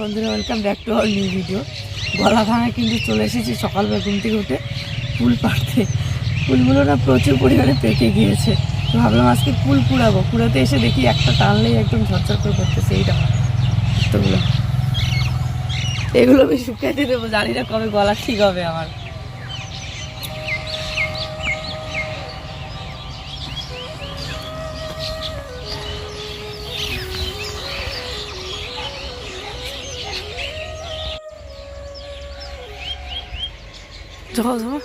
বন্ধুরা welcome back to our new video গলা ভাঙা কিন্তু চলে এসেছি সকালবেলা ঘুম থেকে উঠে। ফুল পাড়তে। ফুলগুলো না প্রচুর পরিমাণে পেকে গিয়েছে। তো ভাবলাম আজকে ফুল পুড়াবো পুড়াতে এসে দেখি একটা টানলেই একদম ঝরঝর করে করতেছে এইটা। এগুলো আমি শুকাইতে দেবো, জানি না কবে গলা ঠিক হবে আমার। যাও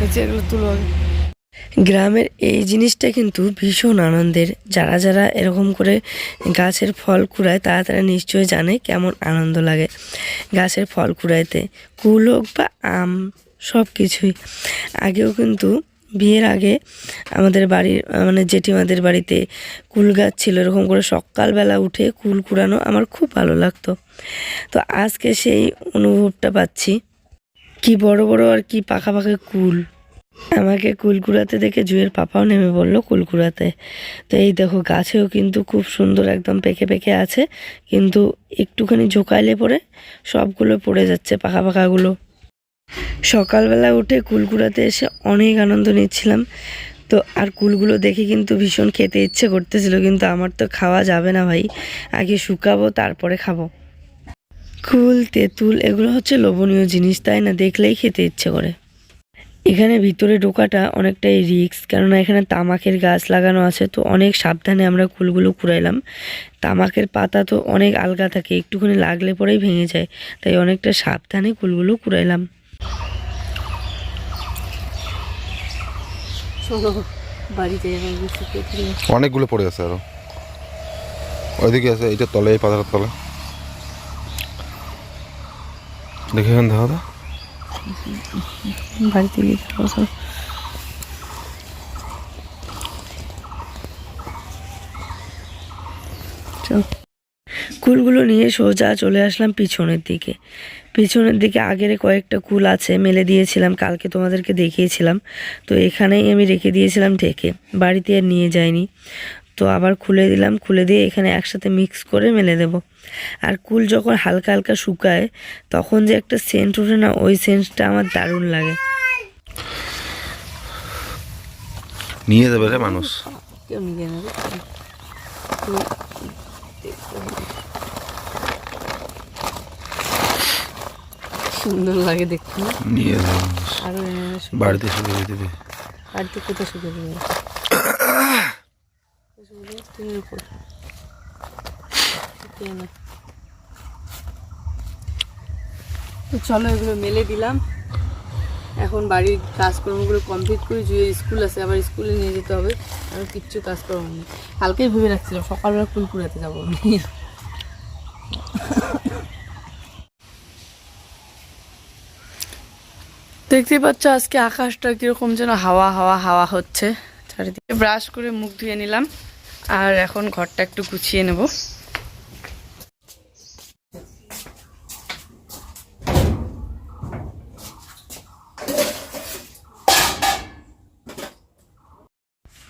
হচ্ছে এগুলো তুলো। গ্রামের এই জিনিসটা কিন্তু ভীষণ আনন্দের। যারা যারা এরকম করে গাছের ফল কুড়ায়, তারা তারা নিশ্চয়ই জানে কেমন আনন্দ লাগে গাছের ফল কুড়াইতে। কুল হোক বা আম সব কিছুই আগেও কিন্তু বিয়ের আগে আমাদের বাড়ির মানে জেঠিমাদের বাড়িতে কুল গাছ ছিল, এরকম করে সকালবেলা উঠে কুল কুড়ানো আমার খুব ভালো লাগতো। তো আজকে সেই অনুভবটা পাচ্ছি। কি বড় বড় আর কি পাকা পাকা কুল। আমাকে কুলকুড়াতে দেখে জুয়ের পাপাও নেমে বলল কুলকুড়াতে। তো এই দেখো, গাছেও কিন্তু খুব সুন্দর একদম পেকে পেকে আছে, কিন্তু একটুখানি ঝোঁকাইলে পরে সবগুলো পড়ে যাচ্ছে, পাকা পাকাগুলো। সকালবেলা উঠে কুলকুড়াতে এসে অনেক আনন্দ নিচ্ছিলাম। তো আর কুলগুলো দেখে কিন্তু ভীষণ খেতে ইচ্ছে করতেছিল, কিন্তু আমার তো খাওয়া যাবে না ভাই। আগে শুকাবো, তারপরে খাব। কুল, তেঁতুল, এগুলো হচ্ছে লোভনীয় জিনিস, তাই না? দেখলেই খেতে ইচ্ছে করে। এখানে ভিতরে ঢোকাটা অনেকটাই রিস্ক কেননা এখানে তামাকের গাছ লাগানো আছে তো অনেক সাবধানে আমরা কুলগুলো কুড়াইলাম। তামাকের পাতা তো অনেক আলগা থাকে একটুখানি লাগলে পরেই ভেঙে যায় তাই অনেকটা সাবধানে কুলগুলো কুড়াইলাম। অনেকগুলো পড়ে আছে আরও। ওইদিকে আছে এইটা তলে এই পাতার তলে। দেখে এখানে দেখা দা বাড়িতে গিয়ে সব। কুলগুলো নিয়ে সোজা চলে আসলাম পিছনের দিকে। পিছনের দিকে আগের কয়েকটা কুল আছে, মেলে দিয়েছিলাম, কালকে তোমাদেরকে দেখিয়েছিলাম। তো এখানেই আমি রেখে দিয়েছিলাম ঢেকে। বাড়িতে আর নিয়ে যাইনি। তো আবার খুলে দিলাম খুলে দিয়ে এখানে একসাথে মিক্স করে মেলে দেব। আর কুল যখন হালকা হালকা শুকায় তখন যে একটা সেন্ট ওঠে না ওই সেন্টটা আমার দারুণ লাগে। নিয়ে যাবে রে মানুষ। কেউ নিয়ে নেবে সুন্দর লাগে দেখতে। নিয়ে যাবে মানুষ। আরও এনে বাড়িতে শুকিয়ে দিবে। বাড়িতে কোথায় শুকিয়ে দেবে টিনের উপর তো চলো এগুলো মেলে দিলাম। এখন বাড়ির কাজকর্মগুলো কমপ্লিট করে জুয়ে স্কুল আছে, আবার স্কুলে নিয়ে যেতে হবে। আর কিচ্ছু কাজকর্ম নেই। কালকেই ভেবে রাখছিলাম, সকালবেলা ফুল কুড়াতে যাব আমি। দেখতেই পাচ্ছ আজকে আকাশটা কীরকম যেন হাওয়া হাওয়া হাওয়া হচ্ছে। চারিদিকে ব্রাশ করে মুখ ধুয়ে নিলাম। আর এখন ঘরটা একটু গুছিয়ে নেব।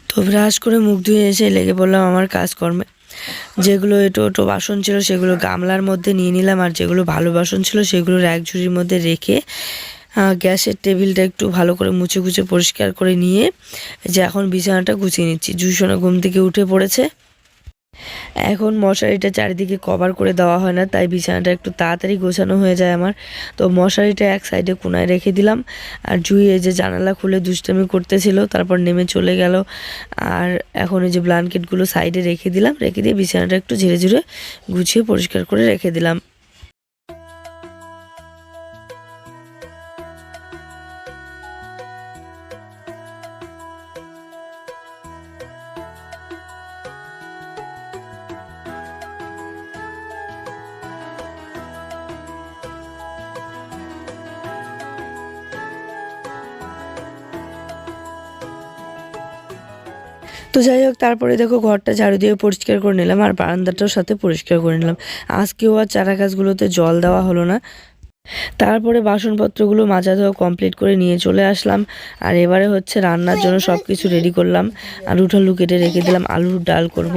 তো ব্রাশ করে মুখ ধুয়ে এসে লেগে পড়লাম আমার কাজকর্মে। যেগুলো এটো ওটো বাসন ছিল সেগুলো গামলার মধ্যে নিয়ে নিলাম আর যেগুলো ভালো বাসন ছিল সেগুলো এক ঝুড়ির মধ্যে রেখে গ্যাসের টেবিলটা একটু ভালো করে মুছে গুছে পরিষ্কার করে নিয়ে যে এখন বিছানাটা গুছিয়ে নিচ্ছি। জুসোনা ঘুম থেকে উঠে পড়েছে। এখন মশারিটা চারিদিকে কভার করে দেওয়া হয় না, তাই বিছানাটা একটু তাড়াতাড়ি গোছানো হয়ে যায় আমার। তো মশারিটা এক সাইডে কোনায় রেখে দিলাম। আর জুই এই যে জানালা খুলে দুষ্টামি করতেছিল, তারপর নেমে চলে গেল। আর এখন এই যে ব্ল্যাঙ্কেটগুলো সাইডে রেখে দিলাম, রেখে দিয়ে বিছানাটা একটু ঝেড়ে ঝুড়ে গুছিয়ে পরিষ্কার করে রেখে দিলাম। তো যাই হোক, তারপরে দেখো ঘরটা ঝাড়ু দিয়ে পরিষ্কার করে নিলাম আর বারান্দাটার সাথে পরিষ্কার করে নিলাম। আজকেও আর চারা গাছগুলোতে জল দেওয়া হলো না। তারপরে বাসনপত্রগুলো মাজা ধোয়া কমপ্লিট করে নিয়ে চলে আসলাম। আর এবারে হচ্ছে রান্নার জন্য সব কিছু রেডি করলাম। আলু ঠালু কেটে রেখে দিলাম আলুর ডাল করব।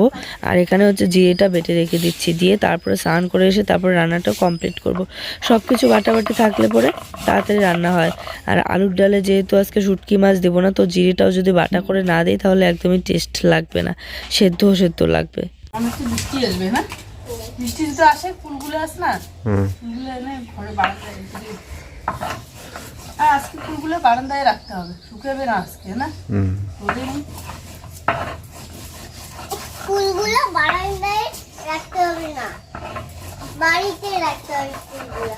আর এখানে হচ্ছে জিরেটা বেটে রেখে দিচ্ছি দিয়ে তারপরে স্নান করে এসে তারপরে রান্নাটা কমপ্লিট করব। সব কিছু বাটাবাটি থাকলে পরে তাড়াতাড়ি রান্না হয়। আর আলুর ডালে যেহেতু আজকে শুটকি মাছ দেবো না, তো জিরেটাও যদি বাটা করে না দিই তাহলে একদমই টেস্ট লাগবে না। সেদ্ধ সেদ্ধ লাগবে। অনেকটা বৃষ্টি আসবে না বৃষ্টি যদি আসে ফুলগুলো আস না? ফুলগুলো এনে ঘরে বারান্দায় আর আজকে ফুলগুলো বারান্দায় রাখতে হবে শুকাবে না আজকে না? রোদে নেই ফুলগুলো বারান্দায় রাখতে হবে না। বাড়িতে রাখতে হবে ফুলগুলো।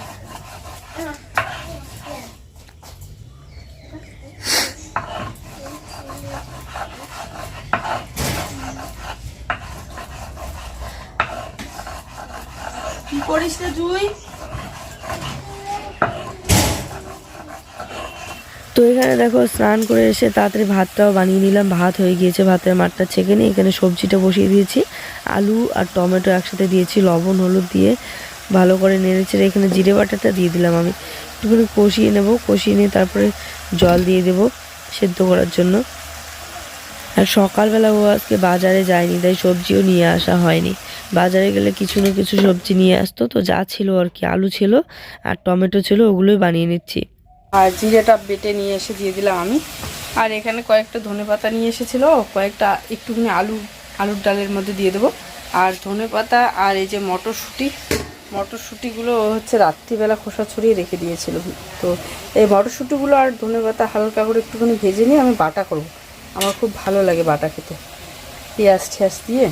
করিস রে জুই। তো এখানে দেখো, স্নান করে এসে তাড়াতাড়ি ভাতটাও বানিয়ে নিলাম। ভাত হয়ে গিয়েছে, ভাতের মাঠটা ছেঁকে নিয়ে এখানে সবজিটা বসিয়ে দিয়েছি। আলু আর টমেটো একসাথে দিয়েছি, লবণ, হলুদ দিয়ে ভালো করে নেড়েছে এখানে জিরে বাটাটা দিয়ে দিলাম আমি। একটুখানি কষিয়ে নেব, কষিয়ে নিয়ে তারপরে জল দিয়ে দেব সেদ্ধ করার জন্য। আর সকালবেলা ও আজকে বাজারে যায়নি, তাই সবজিও নিয়ে আসা হয়নি। বাজারে গেলে কিছু না কিছু সবজি নিয়ে আসতো। তো যা ছিল আর কি, আলু ছিল আর টমেটো ছিল, ওগুলোই বানিয়ে নিচ্ছি। আর জিরেটা বেটে নিয়ে এসে দিয়ে দিলাম আমি। আর এখানে কয়েকটা ধনে পাতা নিয়ে এসেছিল, কয়েকটা একটুখানি আলু, আলুর ডালের মধ্যে দিয়ে দেবো। আর ধনে পাতা আর এই যে মটরশুঁটি, মটরশুঁটিগুলো হচ্ছে রাত্রিবেলা খোসা ছড়িয়ে রেখে দিয়েছিল। তো এই মটরশুঁটিগুলো আর ধনে পাতা হালকা করে একটুখানি ভেজে নিয়ে আমি বাটা করব। আমার খুব ভালো লাগে বাটা খেতে। পেঁয়াজ ঠেয়াজ দিয়ে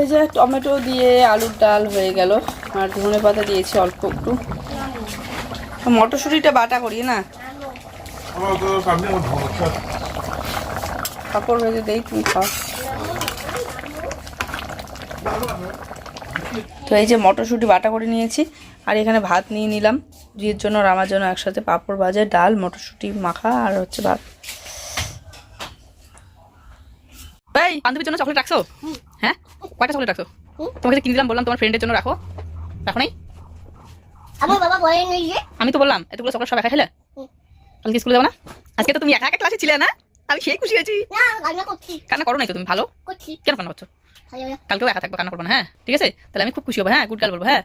এই যে টমেটো দিয়ে আলুর ডাল হয়ে গেল। আর ধনে পাতা দিয়েছি অল্প একটু। মটরশুঁটিটা বাটা করি না? কাপড় ভেজে দেই তুমি খাও। তো এই যে মটরশুঁটি বাটা করে নিয়েছি আর এখানে ভাত নিয়ে নিলাম। জির জন্য আর আমার জন্য একসাথে পাঁপড় ভাজা ডাল মটরশুঁটি মাখা আর হচ্ছে ভাত। এই বান্ধবীর জন্য চকলেট রাখছো? হ্যাঁ? কয়টা চকলেট রাখছো? তোমাকে যে কিনে দিলাম বললাম তোমার ফ্রেন্ডের জন্য রাখো। রাখো নাই? আমার বাবা বলেন যে। আমি তো বললাম এতগুলো চকলেট সব একা খেলে? কালকে স্কুলে যাব না? আজকে তো তুমি একা একা ক্লাসে ছিলে না? আমি সেই খুশি হয়েছি। কান্না করো নাই তো তুমি ভালো? কেন কান্না করছ? কালকেও একা থাকব কান্না করব না হ্যাঁ? ঠিক আছে? তাহলে আমি খুব খুশি হব হ্যাঁ? গুড গার্ল বলব হ্যাঁ?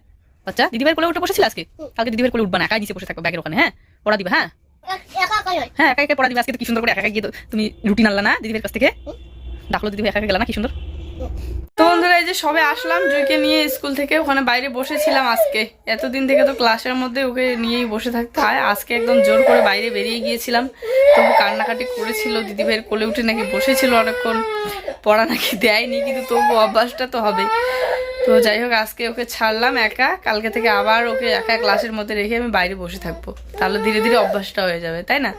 বাচ্চা দিদিভাইয়ের কোলে উঠে বসেছিল আজকে? কালকে দিদিভাইয়ের কোলে উঠবা না একাই নিচে বসে থাকব ব্যাগের ওখানে হ্যাঁ? পড়া দিবা হ্যাঁ? হ্যাঁ। একা একা পড়া দিবা আজকে তো কি সুন্দর করে একা একা গিয়ে তুমি রুটিন আনলা না দিদিভাইয়ের কাছ থেকে? ডাকলো দিদিভাই একা একা গেলা না কি সুন্দর? তো বন্ধুরা, এই যে সবে আসলাম, জুইকে নিয়ে স্কুল থেকে। ওখানে বাইরে বসেছিলাম আজকে। এতদিন থেকে তো ক্লাসের মধ্যে ওকে নিয়েই বসে থাকতে হয়। আজকে একদম জোর করে বাইরে বেরিয়ে গিয়েছিলাম। তবু কান্নাকাটি করেছিল দিদিভাইয়ের কোলে উঠে নাকি বসেছিল অনেকক্ষণ। পড়া নাকি দেয়নি, কিন্তু তবু অভ্যাসটা তো হবে। তো যাই হোক, আজকে ওকে ছাড়লাম একা। কালকে থেকে আবার ওকে একা ক্লাসের মধ্যে রেখে আমি বাইরে বসে থাকব। তাহলে ধীরে ধীরে অভ্যাসটা হয়ে যাবে, তাই না?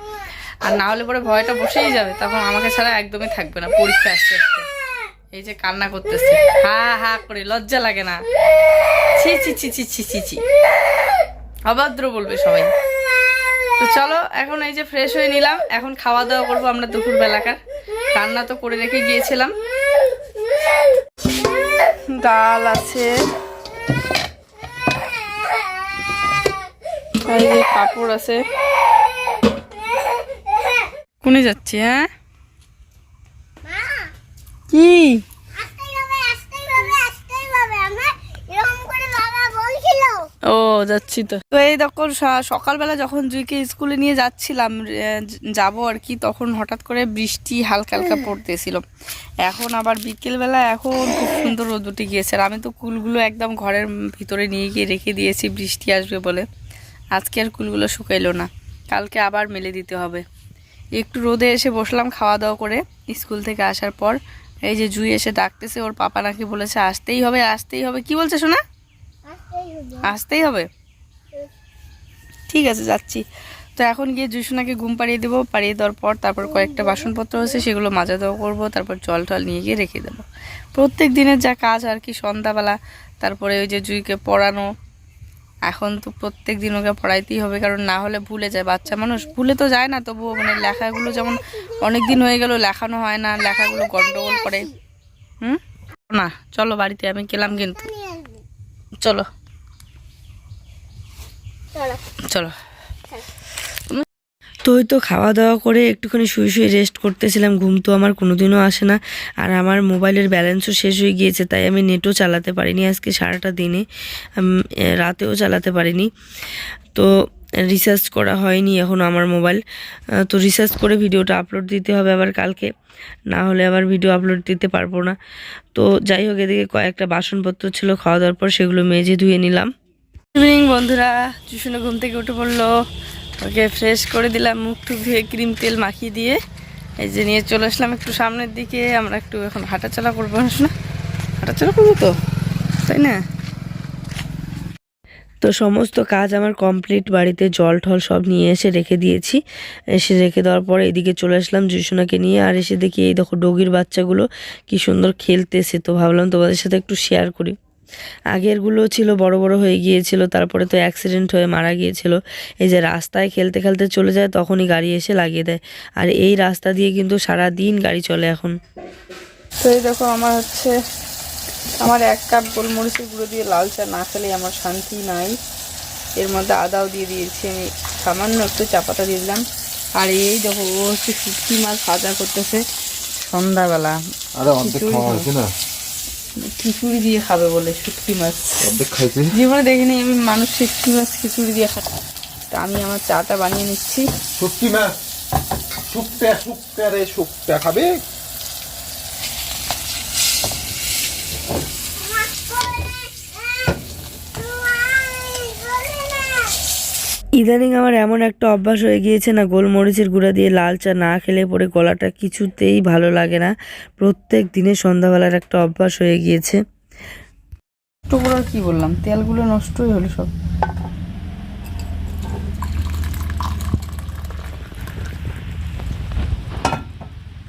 আর না হলে পরে ভয়টা বসেই যাবে। তখন আমাকে ছাড়া একদমই থাকবে না পরীক্ষা আসতে আসতে। এই যে কান্না করতেছে। হা হা করে, লজ্জা লাগে না। ছি ছি ছি ছি ছি ছি ছি। অভদ্র বলবে সবাই। তো চলো, এখন এই যে ফ্রেশ হয়ে নিলাম। এখন খাওয়া দাওয়া করব আমরা দুপুর বেলাকার রান্না তো করে রেখে গিয়েছিলাম। ডাল আছে। পাপড় আছে। কোনে যাচ্ছি হ্যাঁ কি আসতেই হবে, আসতেই হবে, আসতেই হবে। আমার এরকম করে বাবা বলছিল। ও যাচ্ছি তো। তো এই তখন সকালবেলা যখন জুইকে স্কুলে নিয়ে যাচ্ছিলাম যাব আর কি তখন হঠাৎ করে বৃষ্টি হালকা হালকা পড়তেছিল। এখন আবার বিকেলবেলা এখন খুব সুন্দর রোদ উঠে গিয়েছে। আর আমি তো কুলগুলো একদম ঘরের ভিতরে নিয়ে গিয়ে রেখে দিয়েছি বৃষ্টি আসবে বলে। আজকে আর কুলগুলো শুকাইলো না। কালকে আবার মেলে দিতে হবে। একটু রোদে এসে বসলাম খাওয়া দাওয়া করে স্কুল থেকে আসার পর। এই যে জুই এসে ডাকতেছে ওর পাপা নাকি বলেছে আসতেই হবে আসতেই হবে। কি বলছে শোনা আসতেই হবে। ঠিক আছে যাচ্ছি। তো এখন গিয়ে জুসুনাকে ঘুম পাড়িয়ে দেবো পাড়িয়ে দেওয়ার পর তারপর কয়েকটা বাসনপত্র আছে সেগুলো মাজা দেওয়া করব তারপর জল টল নিয়ে গিয়ে রেখে দেবো। প্রত্যেক দিনের যা কাজ আর কি সন্ধ্যাবেলা তারপরে ওই যে জুইকে পড়ানো এখন তো প্রত্যেক দিন ওকে পড়াইতেই হবে কারণ না হলে ভুলে যায়। বাচ্চা মানুষ ভুলে তো যায় না তবুও মানে লেখাগুলো যেমন অনেক দিন হয়ে গেল লেখানো হয় না লেখাগুলো গন্ডগোল করে। হুম? না চলো বাড়িতে আমি গেলাম কিন্তু। চলো। চলো। চলো। তো ওই তো খাওয়া দাওয়া করে একটুখানি শুয়ে শুয়ে রেস্ট করতেছিলাম, ঘুম তো আমার কোনোদিনও আসে না। আর আমার মোবাইলের ব্যালেন্সও শেষ হয়ে গিয়েছে, তাই আমি নেটও চালাতে পারিনি আজকে সারাটা দিনে। রাতেও চালাতে পারিনি। তো রিসার্চ করা হয়নি এখন আমার মোবাইল। তো রিসার্চ করে ভিডিওটা আপলোড দিতে হবে আবার কালকে। না হলে আবার ভিডিও আপলোড দিতে পারব না। তো যাই হোক, এদিকে কয়েকটা বাসনপত্র ছিল খাওয়া দাওয়ার পর সেগুলো মেজে ধুয়ে নিলাম। ইভিনিং বন্ধুরা টিউশনে ঘুম থেকে উঠে পড়ল। ওকে ফ্রেশ করে দিলাম, মুখ টুক ধুয়ে ক্রিম তেল মাখিয়ে দিয়ে। এই যে নিয়ে চলে আসলাম একটু সামনের দিকে, আমরা একটু এখন হাঁটাচলা করব না হাঁটাচলা করব তো? তাই না? তো সমস্ত কাজ আমার কমপ্লিট বাড়িতে জল ঠল সব নিয়ে এসে রেখে দিয়েছি। এসে রেখে দেওয়ার পর এদিকে চলে আসলাম জুসোনাকে নিয়ে, আর এসে দেখি এই দেখো ডগির বাচ্চাগুলো কি সুন্দর খেলতেছে। তো ভাবলাম তোমাদের সাথে একটু শেয়ার করি। আগেরগুলো ছিল বড় বড় হয়ে গিয়েছিল তারপরে তো অ্যাক্সিডেন্ট হয়ে মারা গিয়েছিল। এই যে রাস্তায় খেলতে খেলতে চলে যায় তখনই গাড়ি এসে লাগিয়ে দেয়। আর এই রাস্তা দিয়ে কিন্তু সারা দিন গাড়ি চলে এখন। তো এই দেখো আমার হচ্ছে আমার এক কাপ গোলমরিচের গুঁড়ো দিয়ে লাল চা না খেলে আমার শান্তি নাই। এর মধ্যে আদাও দিয়ে দিয়েছি আমি সামান্য একটু চা পাতা দিয়ে দিলাম। আর এই দেখো ও হচ্ছে শুটকি মাছ ভাজা করতেছে সন্ধ্যাবেলা। আরে অর্ধেক খাওয়া হয়েছে না? খিচুড়ি দিয়ে খাবে বলে শুটকি মাছ। জীবনে দেখিনি আমি মানুষ শুটকি মাছ খিচুড়ি দিয়ে খাই। তা আমি আমার চাটা বানিয়ে নিচ্ছি। শুক্তি মাছ। শুক্তা শুক্তা রে শুক্তা খাবে? ইদানিং আমার এমন একটা অভ্যাস হয়ে গিয়েছে না গোলমরিচের গুঁড়া দিয়ে লাল চা না খেলে পরে গলাটা কিছুতেই ভালো লাগে না। প্রত্যেক দিনে সন্ধ্যাবেলার একটা অভ্যাস হয়ে গিয়েছে। টুকরো আর কি বললাম? তেলগুলো নষ্টই হলো সব।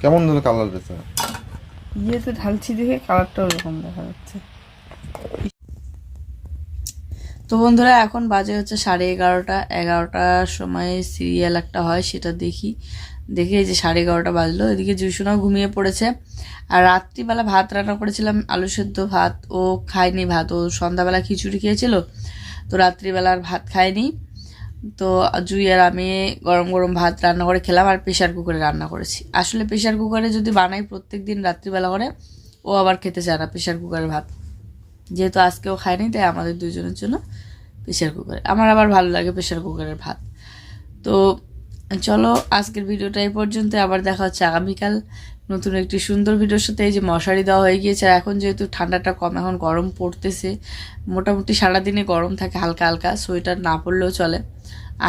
কেমন ধরনের কালার দিয়েছে ইয়েতে ঢালছি দেখে কালারটা ওরকম দেখা যাচ্ছে। তো বন্ধুরা, এখন বাজে হচ্ছে সাড়ে এগারোটা। এগারোটার সময় সিরিয়াল একটা হয়, সেটা দেখি। দেখে এই যে সাড়ে এগারোটা বাজলো। এদিকে জুসুনাও ঘুমিয়ে পড়েছে। আর রাত্রিবেলা ভাত রান্না করেছিলাম, আলু সেদ্ধ ভাত। ও খায়নি ভাত, ও সন্ধ্যাবেলা খিচুড়ি খেয়েছিল। তো রাত্রিবেলা আর ভাত খায়নি। তো জুই আর আমি গরম গরম ভাত রান্না করে খেলাম আর প্রেশার কুকারে রান্না করেছি। আসলে প্রেশার কুকারে যদি বানাই প্রত্যেক দিন রাত্রিবেলা করে, ও আবার খেতে চায় না প্রেশার কুকারের ভাত। যেহেতু আজকেও খায়নি, তাই আমাদের দুজনের জন্য প্রেশার কুকারে আমার আবার ভালো লাগে প্রেশার কুকারের ভাত। তো চলো, আজকের ভিডিওটা এই পর্যন্ত। আবার দেখা হচ্ছে আগামীকাল নতুন একটি সুন্দর ভিডিওর সাথে। এই যে মশারি দেওয়া হয়ে গিয়েছে, আর এখন যেহেতু ঠান্ডাটা কম, এখন গরম পড়তেছে। মোটামুটি সারাদিনে গরম থাকে, হালকা হালকা, সোয়েটার না পরলেও চলে।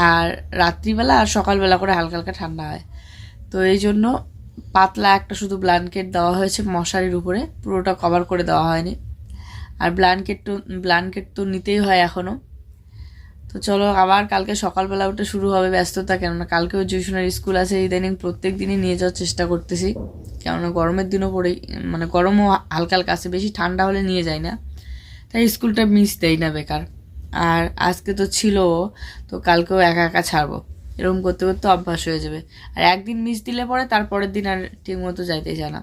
আর রাত্রিবেলা আর সকালবেলা করে হালকা হালকা ঠান্ডা হয়। তো এই জন্য পাতলা একটা শুধু ব্ল্যাঙ্কেট দেওয়া হয়েছে মশারির উপরে। পুরোটা কভার করে দেওয়া হয়নি। আর ব্ল্যাঙ্কেট তো ব্ল্যাঙ্কেট তো নিতেই হয় এখনও তো চলো, আবার কালকে সকালবেলা উঠে শুরু হবে ব্যস্ততা, কেননা কালকেও টিউশনের স্কুল আছে, ইদানিং প্রত্যেক দিনই নিয়ে যাওয়ার চেষ্টা করতেছি। কেননা গরমের দিনও পড়ে মানে গরমও হালকা হালকা আছে, বেশি ঠান্ডা হলে নিয়ে যায় না। তাই স্কুলটা মিস দেয় না বেকার। আর আজকে তো ছিল তো কালকেও একা একা ছাড়বো। এরকম করতে করতে অভ্যাস হয়ে যাবে। আর একদিন মিস দিলে পরে, তারপরের দিন আর ঠিক মতো যাইতে চায় না।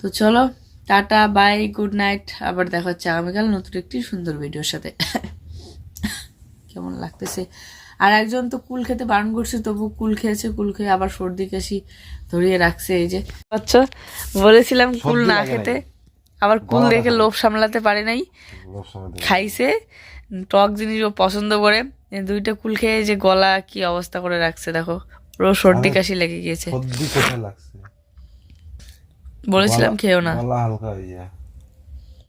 তো চলো টাটা বাই গুড নাইট। আবার দেখা হচ্ছে আগামীকাল নতুন একটি সুন্দর ভিডিওর সাথে। কেমন লাগতেছে? আর একজন তো কুল খেতে বারণ করছে তবু কুল খেয়েছে কুল খেয়ে আবার সর্দি কাশি ধরিয়ে রাখছে এই যে। আচ্ছা বলেছিলাম কুল না খেতে। আবার কুল দেখে লোভ সামলাতে পারে নাই। খাইছে টক জিনিস ও পছন্দ করে। দুইটা কুল খেয়ে যে গলা কি অবস্থা করে রাখছে দেখো। ওর সর্দি কাশি লেগে গিয়েছে। সর্দি লাগছে। বলেছিলাম খেয়েও না হয়ে